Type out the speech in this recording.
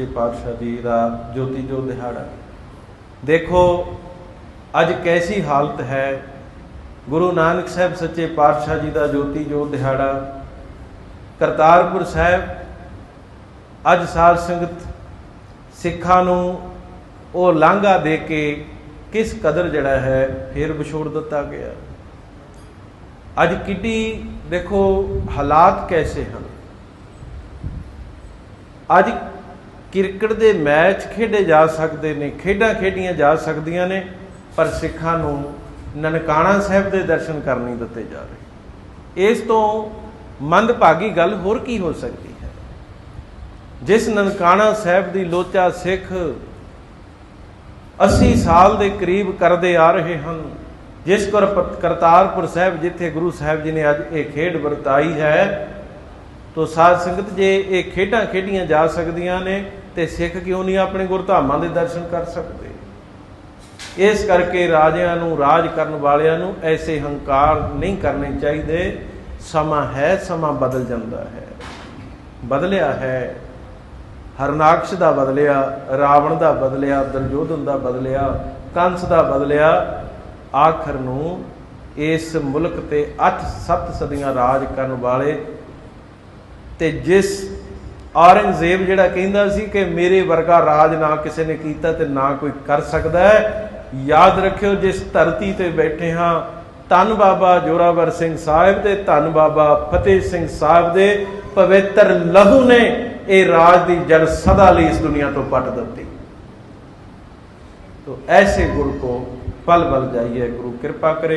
ਜੀ ਪਾਤਸ਼ਾਹ ਜੀ ਦਾ ਜੋਤੀ ਜੋ ਦਿਹਾੜਾ। ਦੇਖੋ, ਅੱਜ ਕੈਸੀ ਹਾਲਤ ਹੈ। ਗੁਰੂ ਨਾਨਕ ਸਾਹਿਬ ਸੱਚੇ ਪਾਤਸ਼ਾਹ ਜੀ ਦਾ ਜੋਤੀ ਜੋ ਦਿਹਾੜਾ। ਕਰਤਾਰਪੁਰ ਸਾਹਿਬ, ਅੱਜ ਸਾਧ ਸੰਗਤ ਸਿੱਖਾਂ ਨੂੰ ਉਹ ਲਾਂਘਾ ਦੇ ਕੇ ਕਿਸ ਕਦਰ ਜਿਹੜਾ ਹੈ, ਫੇਰ ਵਿਛੋੜ ਦਿੱਤਾ ਗਿਆ। ਅੱਜ ਕਿੱਡੀ ਦੇਖੋ, ਹਾਲਾਤ ਕੈਸੇ ਹਨ। ਅੱਜ ਕ੍ਰਿਕਟ ਦੇ ਮੈਚ ਖੇਡੇ ਜਾ ਸਕਦੇ ਨੇ, ਖੇਡਾਂ ਖੇਡੀਆਂ ਜਾ ਸਕਦੀਆਂ ਨੇ, ਪਰ ਸਿੱਖਾਂ ਨੂੰ ਨਨਕਾਣਾ ਸਾਹਿਬ ਦੇ ਦਰਸ਼ਨ ਕਰ ਨਹੀਂ ਦਿੱਤੇ ਜਾ ਰਹੇ ਇਸ ਤੋਂ ਮੰਦਭਾਗੀ ਗੱਲ ਹੋਰ ਕੀ ਹੋ ਸਕਦੀ ਹੈ? ਜਿਸ ਨਨਕਾਣਾ ਸਾਹਿਬ ਦੀ ਲੋਚਾ ਸਿੱਖ 80 ਸਾਲ ਦੇ ਕਰੀਬ ਕਰਦੇ ਆ ਰਹੇ ਹਨ, ਜਿਸ ਕਰ ਕਰਤਾਰਪੁਰ ਸਾਹਿਬ, ਜਿੱਥੇ ਗੁਰੂ ਸਾਹਿਬ ਜੀ ਨੇ ਅੱਜ ਇਹ ਖੇਡ ਵਰਤਾਈ ਹੈ, ਤੋ ਸਾਧ ਸੰਗਤ ਜੇ ਇਹ ਖੇਡਾਂ ਖੇਡੀਆਂ ਜਾ ਸਕਦੀਆਂ ਨੇ ਤੇ ਸਿੱਖ ਕਿਉਂ ਨਹੀਂ ਆਪਣੇ ਗੁਰਧਾਮਾਂ ਦੇ ਦਰਸ਼ਨ ਕਰ ਸਕਦੇ? ਇਸ ਕਰਕੇ ਰਾਜਿਆਂ ਨੂੰ, ਰਾਜ ਕਰਨ ਵਾਲਿਆਂ ਨੂੰ ਐਸੇ ਹੰਕਾਰ ਨਹੀਂ ਕਰਨੇ ਚਾਹੀਦੇ। ਸਮਾਂ ਹੈ, ਸਮਾਂ ਬਦਲ ਜਾਂਦਾ ਹੈ। ਬਦਲਿਆ ਹੈ। ਹਰਨਾਕਸ਼ ਦਾ ਬਦਲਿਆ, ਰਾਵਣ ਦਾ ਬਦਲਿਆ, ਦੁਰਯੋਧਨ ਦਾ ਬਦਲਿਆ, ਕੰਸ ਦਾ ਬਦਲਿਆ। ਆਖਰ ਨੂੰ ਇਸ ਮੁਲਕ ਤੇ 8-7 ਸਦੀਆਂ ਰਾਜ ਕਰਨ ਵਾਲੇ ਤੇ ਜਿਸ ਔਰੰਗਜ਼ੇਬ ਜਿਹੜਾ ਕਹਿੰਦਾ ਸੀ ਕਿ ਮੇਰੇ ਵਰਗਾ ਰਾਜ ਨਾ ਕਿਸੇ ਨੇ ਕੀਤਾ ਤੇ ਨਾ ਕੋਈ ਕਰ ਸਕਦਾ ਹੈ। ਯਾਦ ਰੱਖਿਓ, ਜਿਸ ਧਰਤੀ ਤੇ ਬੈਠੇ ਹਾਂ, ਧੰਨ ਬਾਬਾ ਜੋਰਾਵਰ ਸਿੰਘ ਸਾਹਿਬ ਤੇ ਧੰਨ ਬਾਬਾ ਫਤਿਹ ਸਿੰਘ ਸਾਹਿਬ ਦੇ, ਪਵਿੱਤਰ ਲਹੂ ਨੇ ਇਹ ਰਾਜ ਦੀ ਜੜ ਸਦਾ ਲਈ ਇਸ ਦੁਨੀਆ ਤੋਂ ਪੱਟ ਦਿੱਤੀ। ਤੋ ਐਸੇ ਗੁਰ ਕੋ ਪਲ ਪਲ ਜਾਈਏ, ਗੁਰੂ ਕਿਰਪਾ ਕਰੇ।